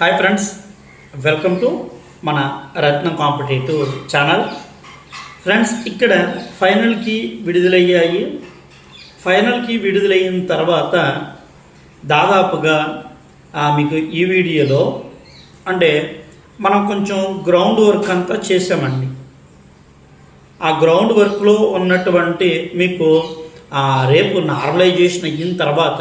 Hi friends welcome to మన రత్నం competitive channel friends ఇక్కడ ఫైనల్కి విడుదలయ్యాయి ఫైనల్కి విడుదలైన తర్వాత దాదాపుగా మీకు ఈ వీడియోలో అంటే మనం కొంచెం గ్రౌండ్ వర్క్ అంతా చేసామండి ఆ గ్రౌండ్ వర్క్లో ఉన్నటువంటి మీకు ఆ, రేపు నార్మలైజేషన్ అయిన తర్వాత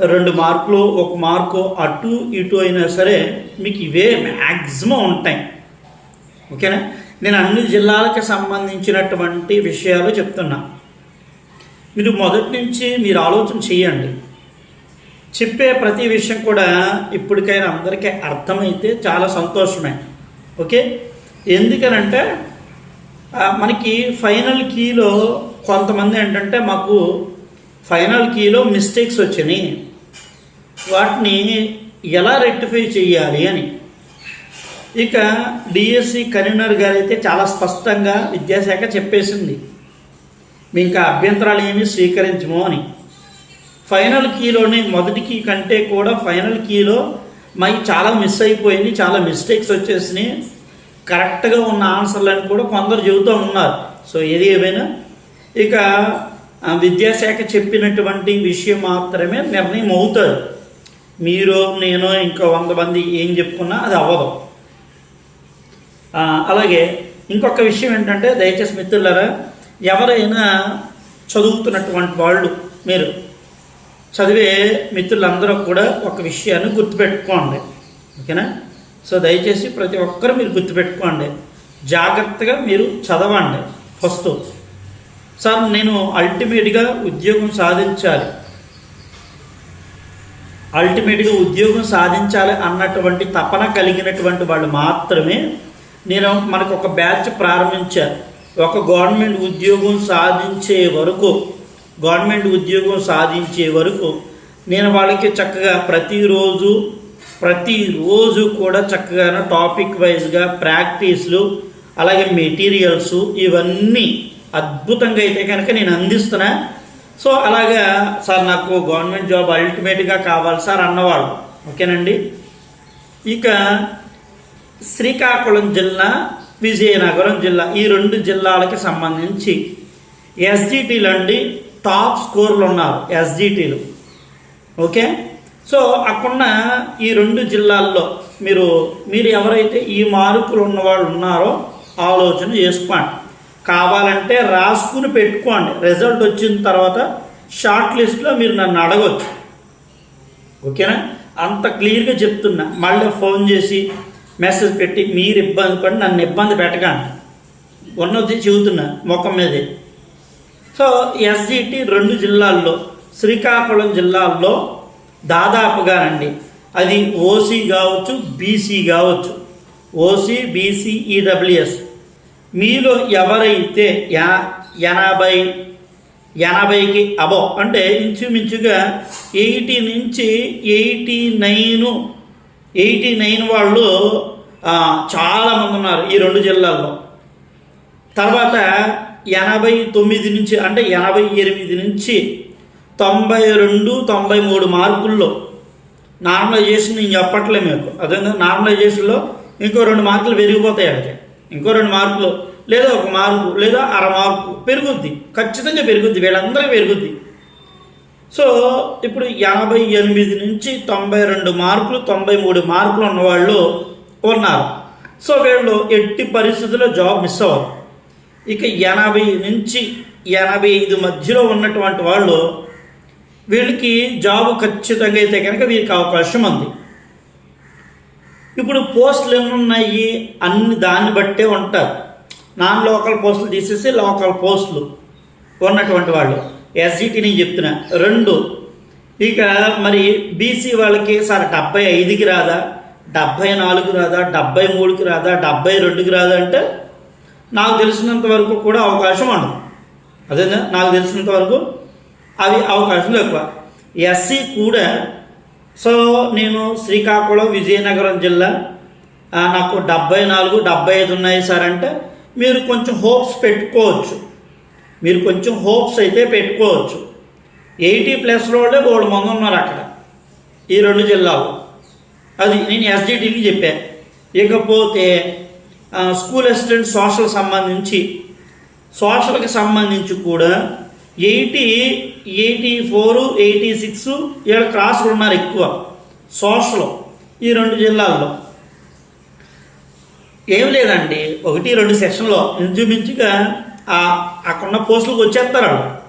రెండు మార్కులు ఒక మార్కు అటు ఇటు అయినా సరే మీకు ఇవే మ్యాక్సిమం ఉంటాయి. ఓకేనా? నేను అన్ని జిల్లాలకు సంబంధించినటువంటి విషయాలు చెప్తున్నా. మీరు మొదటి నుంచి మీరు ఆలోచన చేయండి. చెప్పే ప్రతి విషయం కూడా ఇప్పటికైనా అందరికీ అర్థమైతే చాలా సంతోషమే. ఓకే? ఎందుకనంటే మనకి ఫైనల్ కీలో కొంతమంది ఏంటంటే మాకు ఫైనల్ కీలో మిస్టేక్స్ వచ్చినాయి వాటిని ఎలా రెక్టిఫై చేయాలి అని. ఇక డిఎస్సి కన్వీనర్ గారు అయితే చాలా స్పష్టంగా విద్యాశాఖ చెప్పేసింది. ఇంకా అభ్యంతరాలు ఏమీ స్వీకరించము అని. ఫైనల్ కీలోనే మొదటి కీ కంటే కూడా ఫైనల్ కీలో మై చాలా మిస్ అయిపోయింది చాలా మిస్టేక్స్ వచ్చేసినాయి. కరెక్ట్గా ఉన్న ఆన్సర్లను కూడా కొందరు చెబుతూ ఉన్నారు. సో ఏది ఏమైనా? ఇక విద్యాశాఖ చెప్పినటువంటి విషయం మాత్రమే నిర్ణయం అవుతుంది మీరు నేను ఇంకా వంద మంది ఏం చెప్పుకున్నా అది అవ్వదు. అలాగే ఇంకొక విషయం ఏంటంటే దయచేసి మిత్రులారా ఎవరైనా చదువుతున్నటువంటి వాళ్ళు మీరు చదివే మిత్రులందరూ కూడా ఒక విషయాన్ని గుర్తుపెట్టుకోండి. ఓకేనా? సో దయచేసి ప్రతి ఒక్కరు మీరు గుర్తుపెట్టుకోండి. జాగ్రత్తగా మీరు చదవండి ఫస్ట్. సార్ నేను అల్టిమేట్గా ఉద్యోగం సాధించాలి. అల్టిమేట్గా ఉద్యోగం సాధించాలి అన్నటువంటి తపన కలిగినటువంటి వాళ్ళు మాత్రమే నేను మనకు ఒక బ్యాచ్ ప్రారంభించాను. ఒక గవర్నమెంట్ ఉద్యోగం సాధించే వరకు గవర్నమెంట్ ఉద్యోగం సాధించే వరకు నేను వాళ్ళకి చక్కగా ప్రతిరోజు ప్రతిరోజు కూడా చక్కగా టాపిక్ వైజ్గా ప్రాక్టీస్లు అలాగే మెటీరియల్స్ ఇవన్నీ అద్భుతంగా అయితే కనుక నేను అందిస్తున్నా. సో అలాగా సార్ నాకు గవర్నమెంట్ జాబ్ అల్టిమేట్గా కావాలి సార్ అన్నవాళ్ళు. ఓకేనండి? ఇక శ్రీకాకుళం జిల్లా విజయనగరం జిల్లా ఈ రెండు జిల్లాలకి సంబంధించి ఎస్జిటీలు అండి టాప్ స్కోర్లు ఉన్నారు ఎస్జిటీలు. ఓకే? సో అక్కడున్న ఈ రెండు జిల్లాల్లో మీరు మీరు ఎవరైతే ఈ మార్కులు ఉన్నవాళ్ళు ఉన్నారో ఆలోచన చేసుకోండి. కావాలంటే రాసుకుని పెట్టుకోండి. రిజల్ట్ వచ్చిన తర్వాత షార్ట్ లిస్ట్లో మీరు నన్ను అడగొచ్చు. ఓకేనా? అంత క్లియర్గా చెప్తున్నా. మళ్ళీ ఫోన్ చేసి మెసేజ్ పెట్టి మీరు ఇబ్బంది పడి నన్ను ఇబ్బంది పెట్టకండి. ఉన్నది చెబుతున్నా ముఖం మీదే. సో ఎస్జిటి రెండు జిల్లాల్లో శ్రీకాకుళం జిల్లాల్లో దాదాపుగా అండి అది ఓసీ కావచ్చు బీసీ కావచ్చు. ఓసీ బీసీ ఈడబ్ల్యూఎస్ మీలో ఎవరైతే యా ఎనభై ఎనభైకి అబో అంటే ఇంచుమించుగా ఎయిటీ నుంచి ఎయిటీ నైన్ ఎయిటీ నైన్ వాళ్ళు చాలామంది ఉన్నారు ఈ రెండు జిల్లాల్లో. తర్వాత ఎనభై తొమ్మిది నుంచి అంటే ఎనభై ఎనిమిది నుంచి తొంభై రెండు తొంభై మూడు మార్కుల్లో నార్మలైజేషన్ నేను చెప్పట్లే మీకు. అదే నార్మలైజేషన్లో ఇంకో రెండు మార్కులు పెరిగిపోతాయి అంటే ఇంకో రెండు మార్కులు లేదా ఒక మార్కు లేదా అర మార్కు పెరుగుద్ది. ఖచ్చితంగా పెరుగుద్ది వీళ్ళందరికీ పెరుగుద్ది. సో ఇప్పుడు యాభై ఎనిమిది నుంచి తొంభై రెండు మార్కులు తొంభై మూడు మార్కులు ఉన్నవాళ్ళు ఉన్నారు. సో వీళ్ళు ఎట్టి పరిస్థితుల్లో జాబ్ మిస్ అవ్వరు. ఇక ఎనభై నుంచి ఎనభై ఐదు మధ్యలో ఉన్నటువంటి వాళ్ళు వీళ్ళకి జాబ్ ఖచ్చితంగా అయితే కనుక వీరికి అవకాశం ఉంది. ఇప్పుడు పోస్టులు ఎన్ని ఉన్నాయి అన్ని దాన్ని బట్టే ఉంటారు. నాన్ లోకల్ పోస్టులు తీసేసి లోకల్ పోస్టులు ఉన్నటువంటి వాళ్ళు. ఎస్జిటి నేను చెప్తున్నా. రెండు ఇక మరి బీసీ వాళ్ళకి సార్ డెబ్బై ఐదుకి రాదా? డెబ్బై నాలుగు రాదా? డెబ్బై మూడుకి రాదా? డెబ్బై రెండుకి రాదా అంటే నాకు తెలిసినంత వరకు కూడా అవకాశం ఉండదు. అదేనా? నాకు తెలిసినంత వరకు అవి అవకాశం ఎక్కువ. ఎస్సీ కూడా సో నేను శ్రీకాకుళం విజయనగరం జిల్లా నాకు డెబ్బై నాలుగు డెబ్బై ఐదు ఉన్నాయి సార్ అంటే మీరు కొంచెం హోప్స్ పెట్టుకోవచ్చు. మీరు కొంచెం హోప్స్ అయితే పెట్టుకోవచ్చు. ఎయిటీ ప్లస్ వాళ్ళే బోడు మంది ఉన్నారు అక్కడ ఈ రెండు జిల్లాలు అది నేను ఎస్డిటీకి చెప్పాను ఇకపోతే స్కూల్ అసిస్టెంట్ సోషల్ సంబంధించి సోషల్కి సంబంధించి కూడా eighty eighty four eighty six ఏడు క్రాసులు ఉన్నారు ఎక్కువ. సోషల్ ఈ రెండు జిల్లాల్లో. ఏం లేదండి ఒకటి రెండు సెక్షన్లో ఇంచుమించుగా ఆ అక్కడున్న పోస్టులకు వచ్చేస్తారు వాళ్ళు.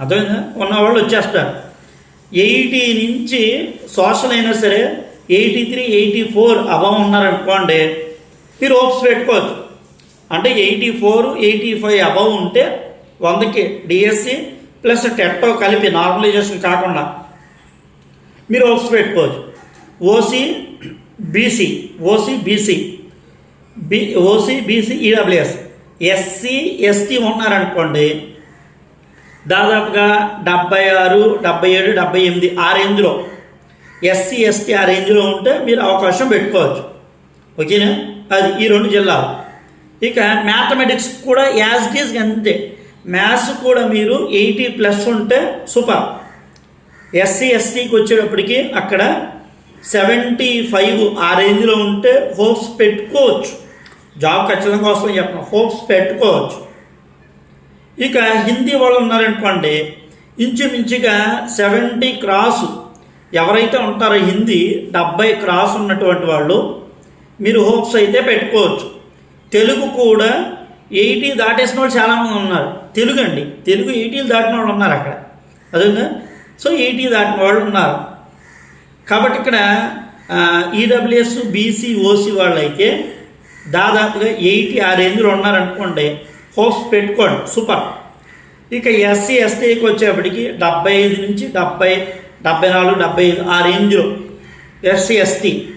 అర్థమైందా? ఉన్నవాళ్ళు వచ్చేస్తారు. ఎయిటీ నుంచి సోషల్ అయినా సరే eighty three eighty four above ఉన్నారనుకోండి మీరు హోప్స్ పెట్టుకోవచ్చు. అంటే eighty four eighty five above ఉంటే వందకి డిఎస్సి ప్లస్ టెట్టో కలిపి నార్మలైజేషన్ కాకుండా మీరు హోప్స్ పెట్టుకోవచ్చు. OC BC OC BC B OC BC EWS SC ST ఉన్నారనుకోండి దాదాపుగా డెబ్బై ఆరు డెబ్బై ఏడు డెబ్బై ఎనిమిది ఆ రేంజ్లో ఎస్సీ ఎస్టీ ఆ రేంజ్లో ఉంటే మీరు అవకాశం పెట్టుకోవచ్చు. ఓకేనా? అది ఈ రెండు జిల్లాలు. ఇక మ్యాథమెటిక్స్ కూడా యాజ్ ఇట్ ఈజ్ అంతే. మ్యాథ్స్ కూడా మీరు ఎయిటీ ప్లస్ ఉంటే సూపర్ ఎస్సీ ఎస్టీకి వచ్చేటప్పటికి అక్కడ సెవెంటీ ఫైవ్ ఆ రేంజ్లో ఉంటే హోప్స్ పెట్టుకోవచ్చు. జాబ్ ఖచ్చితంగా వస్తుందని చెప్పిన హోప్స్ పెట్టుకోవచ్చు. ఇక హిందీ వాళ్ళు ఉన్నారనుకోండి ఇంచుమించుగా సెవెంటీ క్రాస్ ఎవరైతే ఉంటారో హిందీ డెబ్బై క్రాస్ ఉన్నటువంటి వాళ్ళు మీరు హోప్స్ అయితే పెట్టుకోవచ్చు. తెలుగు కూడా ఎయిటీ దాటేసిన వాళ్ళు చాలామంది ఉన్నారు. తెలుగు అండి. తెలుగు ఎయిటీలు దాటిన వాళ్ళు ఉన్నారు అక్కడ. అదేనా సో ఎయిటీ దాటిన వాళ్ళు ఉన్నారు. కాబట్టి ఇక్కడ ఈడబ్ల్యూఎస్ బీసీ ఓసీ వాళ్ళు అయితే దాదాపుగా ఎయిటీ ఆ రేంజ్లో ఉన్నారనుకోండి హోప్స్ పెట్టుకోండి. సూపర్. ఇక ఎస్సీ ఎస్టీకి వచ్చేప్పటికి డెబ్బై ఐదు నుంచి డెబ్బై డెబ్బై నాలుగు డెబ్బై ఐదు ఆ రేంజ్లో ఎస్సీ ఎస్టీ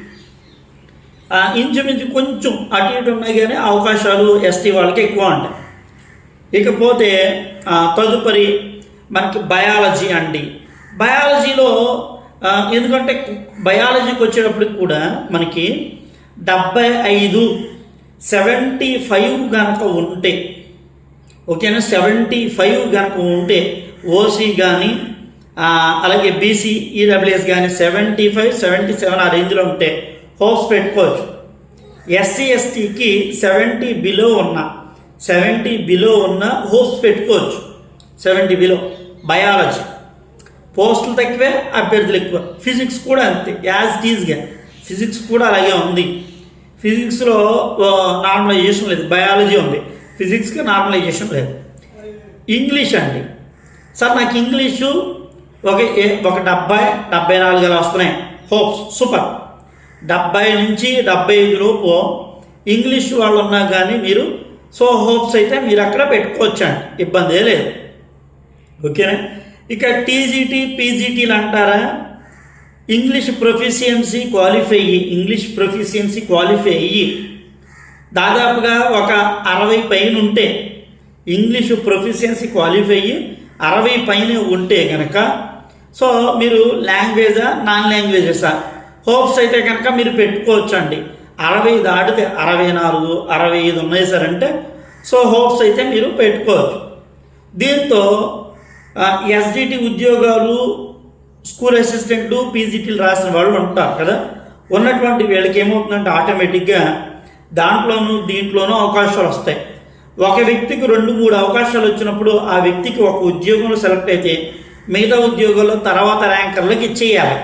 ఇంచుమించు కొంచెం అటు ఇటు ఉన్నాయి కానీ అవకాశాలు ఎస్టీ వాళ్ళకి ఎక్కువ ఉంటాయి. ఇకపోతే తదుపరి మనకి బయాలజీ అండి. బయాలజీలో ఎందుకంటే బయాలజీకి వచ్చేటప్పటికి కూడా మనకి డెబ్బై ఐదు సెవెంటీ ఫైవ్ కనుక ఉంటే ఓకేనా? సెవెంటీ ఫైవ్ కనుక ఉంటే ఓసీ కానీ అలాగే బీసీ ఈడబ్ల్యూఎస్ కానీ సెవెంటీ ఫైవ్ సెవెంటీ సెవెన్ ఆ రేంజ్లో ఉంటే హోప్స్ పెట్టుకోవచ్చు. ఎస్సీ ఎస్టీకి సెవెంటీ బిలో ఉన్న సెవెంటీ బిలో ఉన్న హోప్స్ పెట్టుకోవచ్చు. సెవెంటీ బిలో బయాలజీ పోస్టులు తక్కువే అభ్యర్థులు ఎక్కువ. ఫిజిక్స్ కూడా అంతే యాజ్ టీజ్గా ఫిజిక్స్ కూడా అలాగే ఉంది. ఫిజిక్స్లో నార్మలైజేషన్ లేదు బయాలజీ ఉంది. ఫిజిక్స్కి నార్మలైజేషన్ లేదు. ఇంగ్లీష్ అండి. సార్ నాకు ఇంగ్లీషు ఒక ఏ- ఒక డెబ్బై డెబ్బై నాలుగు అలా వస్తున్నాయి. హోప్స్ సూపర్ డెబ్బై నుంచి డెబ్బై ఐదు లోపు ఇంగ్లీష్ వాళ్ళు ఉన్నా కానీ మీరు సో హోప్స్ అయితే మీరు అక్కడ పెట్టుకోవచ్చండి. ఇబ్బందే లేదు. ఓకేనా? ఇక టీజీటీ పీజీటీలు అంటారా? ఇంగ్లీష్ ప్రొఫిషియన్సీ క్వాలిఫై అయ్యి ఇంగ్లీష్ ప్రొఫిషియన్సీ క్వాలిఫై అయ్యి దాదాపుగా ఒక అరవై పైన ఉంటే ఇంగ్లీష్ ప్రొఫిషియన్సీ క్వాలిఫై అయ్యి అరవై పైన ఉంటే కనుక సో మీరు లాంగ్వేజా నాన్ లాంగ్వేజెసా? హోప్స్ అయితే కనుక మీరు పెట్టుకోవచ్చండి. అరవై దాటితే అరవై నాలుగు అరవై ఐదు ఉన్నాయి సార్ అంటే సో హోప్స్ అయితే మీరు పెట్టుకోవచ్చు. దీంతో ఎస్డిటి ఉద్యోగాలు స్కూల్ అసిస్టెంట్లు పీజీటీలు రాసిన వాళ్ళు ఉంటారు కదా. ఉన్నటువంటి వీళ్ళకి ఏమవుతుందంటే ఆటోమేటిక్గా దాంట్లోనూ దీంట్లోనూ అవకాశాలు వస్తాయి. ఒక వ్యక్తికి రెండు మూడు అవకాశాలు వచ్చినప్పుడు ఆ వ్యక్తికి ఒక ఉద్యోగంలో సెలెక్ట్ అయితే మిగతా ఉద్యోగాల్లో తర్వాత ర్యాంకర్లకు ఇచ్చేయాలి.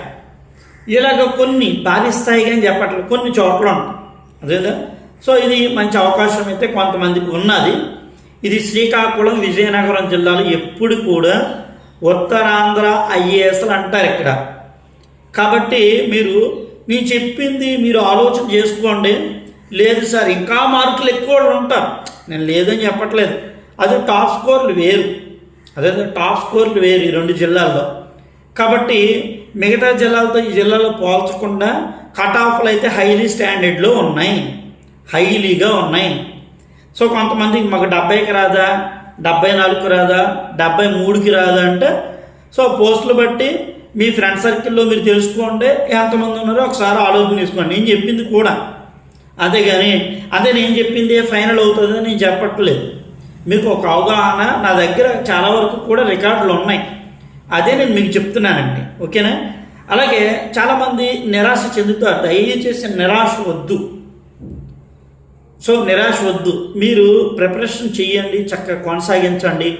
ఇలాగ కొన్ని భారీ స్థాయిగా అని చెప్పట్లేదు. కొన్ని చోట్ల ఉంటాయి. అదేదా? సో ఇది మంచి అవకాశం అయితే కొంతమందికి ఉన్నది. ఇది శ్రీకాకుళం విజయనగరం జిల్లాలో ఎప్పుడు కూడా ఉత్తరాంధ్ర ఐఏఎస్లు అంటారు ఇక్కడ. కాబట్టి మీరు నేను చెప్పింది మీరు ఆలోచన చేసుకోండి. లేదు సార్ ఇంకా మార్కులు ఎక్కువ ఉంటారు. నేను లేదని చెప్పట్లేదు. అది టాప్ స్కోర్లు వేరు. అదే టాప్ స్కోర్లు వేరు ఈ రెండు జిల్లాల్లో. కాబట్టి మిగతా జిల్లాలతో ఈ జిల్లాలో పోల్చకుండా కట్ ఆఫ్లు అయితే హైలీ స్టాండర్డ్లో ఉన్నాయి. హైలీగా ఉన్నాయి. సో కొంతమంది మాకు డెబ్బైకి రాదా డెబ్బై నాలుగుకి రాదా డెబ్బై మూడుకి రాదా అంటే సో పోస్టులు బట్టి మీ ఫ్రెండ్ సర్కిల్లో మీరు తెలుసుకోండి ఎంతమంది ఉన్నారో ఒకసారి ఆలోచన తీసుకోండి నేను చెప్పింది కూడా. అదే కానీ అదే నేను చెప్పింది ఫైనల్ అవుతుందని నేను చెప్పట్లేదు. మీకు ఒక అవగాహన నా దగ్గర చాలా వరకు కూడా రికార్డులు ఉన్నాయి. అదే నేను మీకు చెప్తున్నానండి. ఓకేనా? అలాగే చాలామంది నిరాశ చెందుతారు. దయచేసి నిరాశ వద్దు. సో నిరాశ వద్దు. మీరు ప్రిపరేషన్ చేయండి చక్కగా కొనసాగించండి.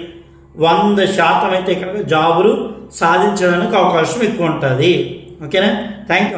వంద శాతం అయితే కనుక జాబులు సాధించడానికి అవకాశం ఎక్కువ ఉంటుంది. ఓకేనా? Thank you